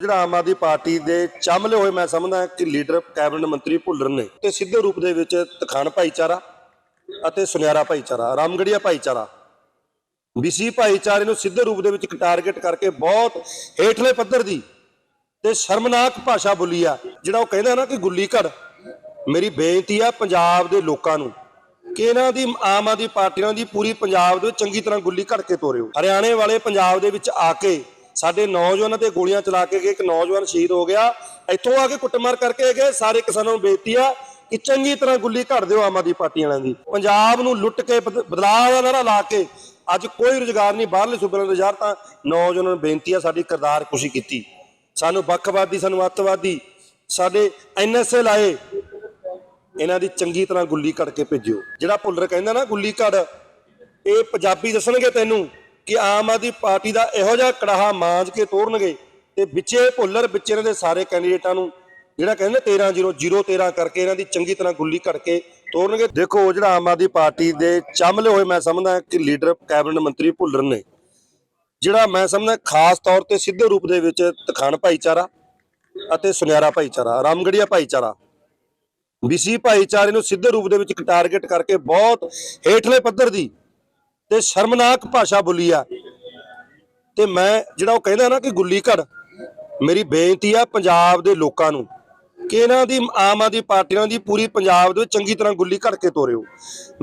ਜਿਹੜਾ ਆਮ ਆਦਮੀ ਪਾਰਟੀ ਦੇ ਚਾਮਲੇ ਹੋਏ ਮੈਂ ਸਮਝਦਾ ਕਿ ਲੀਡਰ ਕੈਬਨਿਟ ਮੰਤਰੀ ਭੁੱਲਰ ਨੇ ਤੇ ਸਿੱਧੇ ਰੂਪ ਦੇ ਵਿੱਚ ਤਖਾਨ ਭਾਈਚਾਰਾ ਅਤੇ ਸੁਨਿਆਰਾ ਭਾਈਚਾਰਾ, ਰਾਮਗੜੀਆ ਭਾਈਚਾਰਾ। ਬੀਸੀ ਭਾਈਚਾਰੇ ਨੂੰ ਸਿੱਧੇ ਰੂਪ ਦੇ ਵਿੱਚ ਇੱਕ ਟਾਰਗੇਟ ਕਰਕੇ ਬਹੁਤ ਹੇਠਲੇ ਪੱਧਰ ਦੀ ਤੇ ਸ਼ਰਮਨਾਕ ਭਾਸ਼ਾ ਬੋਲੀ ਆ, ਜਿਹੜਾ ਉਹ ਕਹਿੰਦਾ ਨਾ ਕਿ ਗੁੱਲੀ ਘੜ ਮੇਰੀ ਬੇਨਤੀ ਆ ਪੰਜਾਬ ਦੇ ਲੋਕਾਂ ਨੂੰ ਕਿ ਇਹਨਾਂ ਦੀ ਆਮ ਆਦਮੀ ਪਾਰਟੀਆਂ ਦੀ ਪੂਰੀ ਪੰਜਾਬ ਦੇ ਵਿੱਚ ਚੰਗੀ ਤਰ੍ਹਾਂ ਗੁੱਲੀ ਘੜ ਕੇ ਤੋਰਿਓ। ਹਰਿਆਣੇ ਵਾਲੇ ਪੰਜਾਬ ਦੇ ਵਿੱਚ ਆ ਕੇ ਸਾਡੇ ਨੌਜਵਾਨਾਂ ਤੇ ਗੋਲੀਆਂ ਚਲਾ ਕੇ ਗਏ, ਇੱਕ ਨੌਜਵਾਨ ਸ਼ਹੀਦ ਹੋ ਗਿਆ। ਇੱਥੋਂ ਆ ਕੇ ਕੁੱਟਮਾਰ ਕਰਕੇ ਗਏ, ਸਾਰੇ ਕਿਸਾਨਾਂ ਨੂੰ ਬੇਨਤੀ ਆ ਕਿ ਚੰਗੀ ਤਰ੍ਹਾਂ ਗੁੱਲੀ ਘੜ ਦਿਓ ਆਮ ਆਦਮੀ ਪਾਰਟੀ ਵਾਲਿਆਂ ਦੀ। ਪੰਜਾਬ ਨੂੰ ਲੁੱਟ ਕੇ ਬਦ- ਬਦਲਾਅ ਦਾ ਨਾਰਾ ਲਾ ਕੇ ਅੱਜ ਕੋਈ ਰੁਜ਼ਗਾਰ ਨਹੀਂ, ਬਾਹਰਲੇ ਸੂਬਿਆਂ ਨੂੰ ਰੁਜ਼ਗਾਰ ਤਾਂ ਨੌਜਵਾਨਾਂ ਨੂੰ ਬੇਨਤੀ ਆ, ਸਾਡੀ ਕਿਰਦਾਰ ਖੁਸ਼ੀ ਕੀਤੀ। ਸਾਨੂੰ ਵੱਖਵਾਦੀ, ਸਾਨੂੰ ਅੱਤਵਾਦੀ, ਸਾਡੇ ਐਨਐਸਏ ਲਾਏ ਇਹਨਾਂ ਦੀ ਚੰਗੀ ਤਰ੍ਹਾਂ ਗੁੱਲੀ ਕੱਢ ਕੇ ਭੇਜਿਓ। ਜਿਹੜਾ ਭੁੱਲਰ ਕਹਿੰਦਾ ਨਾ, ਗੁੱਲੀ ਕੱਢ ਇਹ ਪੰਜਾਬੀ ਦੱਸਣਗੇ ਤੈਨੂੰ ਕਿ ਆਮ ਆਦਮੀ ਪਾਰਟੀ ਦਾ ਇਹੋ ਜਿਹਾ ਕੜਾਹਾ ਮਾਂਜ ਕੇ ਤੋੜਨਗੇ ਤੇ ਵਿੱਚੇ ਭੁੱਲਰ ਵਿੱਚ ਇਹਨਾਂ ਦੇ ਸਾਰੇ ਕੈਂਡੀਡੇਟਾਂ ਨੂੰ ਜਿਹੜਾ ਕਹਿੰਦੇ 13 0 0 13 ਕਰਕੇ ਇਹਨਾਂ ਦੀ ਚੰਗੀ ਤਰ੍ਹਾਂ ਗੁੱਲੀ ਕੱਢ ਕੇ ਤੋੜਨਗੇ। ਦੇਖੋ ਜਿਹੜਾ ਆਮ ਆਦਮੀ ਪਾਰਟੀ ਦੇ ਚਾਮਲੇ ਹੋਏ ਮੈਂ ਸਮਝਦਾ ਕਿ ਲੀਡਰ ਕੈਬਨਿਟ ਮੰਤਰੀ ਭੁੱਲਰ ਨੇ, ਜਿਹੜਾ ਮੈਂ ਸਮਝਦਾ ਖਾਸ ਤੌਰ ਤੇ ਸਿੱਧੇ ਰੂਪ ਦੇ ਵਿੱਚ ਤਖਾਨ ਭਾਈਚਾਰਾ ਅਤੇ ਸੁਨਿਆਰਾ ਭਾਈਚਾਰਾ, ਰਾਮਗੜੀਆ ਭਾਈਚਾਰਾ। ਬੀਸੀ ਭਾਈਚਾਰੇ ਨੂੰ ਸਿੱਧੇ ਰੂਪ ਦੇ ਵਿੱਚ ਟਾਰਗੇਟ ਕਰਕੇ ਬਹੁਤ ਹੇਠਲੇ ਪੱਧਰ ਦੀ ਤੇ ਸ਼ਰਮਨਾਕ ਭਾਸ਼ਾ ਬੋਲੀ ਆ। ਤੇ ਮੈਂ ਜਿਹੜਾ ਉਹ ਕਹਿੰਦਾ ਨਾ ਕਿ ਗੁੱਲੀ ਘੜ ਮੇਰੀ ਬੇਨਤੀ ਆ ਪੰਜਾਬ ਦੇ ਲੋਕਾਂ ਨੂੰ ਕਿ ਇਹਨਾਂ ਦੀ ਆਮ ਆਦਮੀ ਪਾਰਟੀਆਂ ਦੀ ਪੂਰੀ ਪੰਜਾਬ ਦੇ ਵਿੱਚ ਚੰਗੀ ਤਰ੍ਹਾਂ ਗੁੱਲੀ ਘੜ ਕੇ ਤੋਰਿਓ।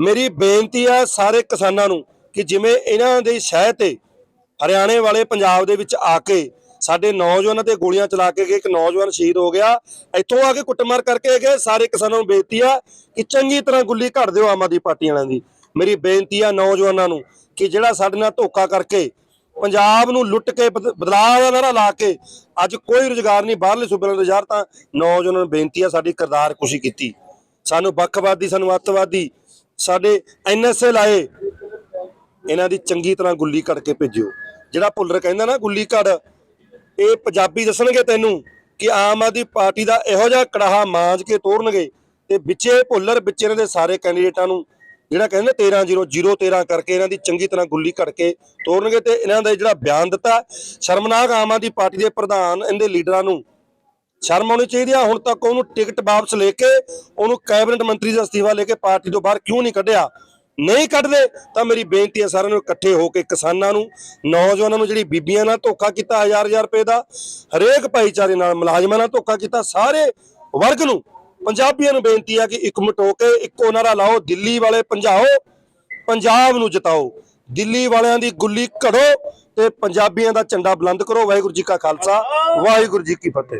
ਮੇਰੀ ਬੇਨਤੀ ਆ ਸਾਰੇ ਕਿਸਾਨਾਂ ਨੂੰ ਕਿ ਜਿਵੇਂ ਇਹਨਾਂ ਦੇ ਸ਼ਹਿ ਤੇ ਹਰਿਆਣੇ ਵਾਲੇ ਪੰਜਾਬ ਦੇ ਵਿੱਚ ਆ ਕੇ ਸਾਡੇ ਨੌਜਵਾਨਾਂ ਤੇ ਗੋਲੀਆਂ ਚਲਾ ਕੇ ਗਏ, ਇੱਕ ਨੌਜਵਾਨ ਸ਼ਹੀਦ ਹੋ ਗਿਆ। ਇੱਥੋਂ ਆ ਕੇ ਕੁੱਟਮਾਰ ਕਰਕੇ ਗਏ। ਸਾਰੇ ਕਿਸਾਨਾਂ ਨੂੰ ਬੇਨਤੀ ਆ ਕਿ ਚੰਗੀ ਤਰ੍ਹਾਂ ਗੁੱਲੀ ਘੜ ਦਿਓ ਆਮ ਆਦਮੀ ਪਾਰਟੀ ਵਾਲਿਆਂ ਦੀ। ਮੇਰੀ ਬੇਨਤੀ ਆ ਨੌਜਵਾਨਾਂ ਨੂੰ ਕਿ ਜਿਹੜਾ ਸਾਡੇ ਨਾਲ ਧੋਖਾ ਕਰਕੇ ਪੰਜਾਬ ਨੂੰ ਲੁੱਟ ਕੇ ਬਦ- ਬਦਲਾਅ ਦਾ ਨਾਰਾ ਲਾ ਕੇ ਅੱਜ ਕੋਈ ਰੁਜ਼ਗਾਰ ਨਹੀਂ, ਬਾਹਰਲੇ ਸੂਬਿਆਂ ਨੂੰ ਰੁਜ਼ਗਾਰ ਤਾਂ ਨੌਜਵਾਨਾਂ ਨੂੰ ਬੇਨਤੀ ਆ, ਸਾਡੀ ਕਿਰਦਾਰ ਖੁਸ਼ੀ ਕੀਤੀ। ਸਾਨੂੰ ਵੱਖਵਾਦੀ, ਸਾਨੂੰ ਅੱਤਵਾਦੀ, ਸਾਡੇ ਐਨਐਸਏ ਲਾਏ, ਇਹਨਾਂ ਦੀ ਚੰਗੀ ਤਰ੍ਹਾਂ ਗੁੱਲੀ ਕੱਢ ਕੇ ਭੇਜਿਓ। ਜਿਹੜਾ ਭੁੱਲਰ ਕਹਿੰਦਾ ਨਾ ਗੁੱਲੀ ਕੱਢ, ਇਹ ਪੰਜਾਬੀ ਦੱਸਣਗੇ ਤੈਨੂੰ ਕਿ ਆਮ ਆਦਮੀ ਪਾਰਟੀ ਦਾ ਇਹੋ ਜਿਹਾ ਕੜਾਹਾ ਮਾਂਜ ਕੇ ਤੋੜਨਗੇ ਤੇ ਵਿੱਚੇ ਭੁੱਲਰ, ਵਿੱਚ ਇਹਨਾਂ ਦੇ ਸਾਰੇ ਕੈਂਡੀਡੇਟਾਂ ਨੂੰ ਜਿਹੜਾ ਕਹਿੰਦੇ 13 0 0 13 ਕਰਕੇ ਇਹਨਾਂ ਦੀ ਚੰਗੀ ਤਰ੍ਹਾਂ ਗੁੱਲੀ ਕੱਢ ਕੇ ਤੋੜਨਗੇ ਤੇ ਇਹਨਾਂ ਦਾ ਜਿਹੜਾ ਬਿਆਨ ਦਿੱਤਾ ਸ਼ਰਮਨਾਕ ਆਮ ਆਦਮੀ ਪਾਰਟੀ ਦੇ ਪ੍ਰਧਾਨ ਇਹਦੇ ਲੀਡਰਾਂ ਨੂੰ। ਸ਼ਰਮ ਆਉਣੀ ਚਾਹੀਦੀ ਆ, ਹੁਣ ਤੱਕ ਉਹਨੂੰ ਟਿਕਟ ਵਾਪਸ ਲੈ ਕੇ ਉਹਨੂੰ ਕੈਬਨਿਟ ਮੰਤਰੀ ਦਾ ਅਸਤੀਫਾ ਲੈ ਕੇ ਪਾਰਟੀ ਤੋਂ ਬਾਹਰ ਕਿਉਂ ਨਹੀਂ ਕੱਢਿਆ? ਨਹੀਂ ਕੱਢਦੇ ਤਾਂ ਮੇਰੀ ਬੇਨਤੀ ਹੈ ਸਾਰਿਆਂ ਨੂੰ ਇਕੱਠੇ ਹੋ ਕੇ ਕਿਸਾਨਾਂ ਨੂੰ, ਨੌਜਵਾਨਾਂ ਨੂੰ ਜਿਹੜੀ ਬੀਬੀਆਂ ਨਾਲ ਧੋਖਾ ਕੀਤਾ ਹਜ਼ਾਰ ਹਜ਼ਾਰ ਰੁਪਏ ਦਾ, ਹਰੇਕ ਭਾਈਚਾਰੇ ਨਾਲ ਮੁਲਾਜ਼ਮਾਂ ਨਾਲ ਧੋਖਾ ਕੀਤਾ, ਸਾਰੇ ਵਰਗ ਨੂੰ ਪੰਜਾਬੀਆਂ ਨੂੰ ਬੇਨਤੀ ਆ ਕਿ ਇੱਕ ਮਟੋ ਕੇ ਇੱਕੋ ਨਾਰਾ ਲਾਓ, ਦਿੱਲੀ ਵਾਲੇ ਭੰਜਾਓ, ਪੰਜਾਬ ਨੂੰ ਜਿਤਾਓ। ਦਿੱਲੀ ਵਾਲਿਆਂ ਦੀ ਗੁੱਲੀ ਘੜੋ ਤੇ ਪੰਜਾਬੀਆਂ ਦਾ ਝੰਡਾ ਬੁਲੰਦ ਕਰੋ। ਵਾਹਿਗੁਰੂ ਜੀ ਕਾ ਖਾਲਸਾ, ਵਾਹਿਗੁਰੂ ਜੀ ਕੀ ਫਤਿਹ।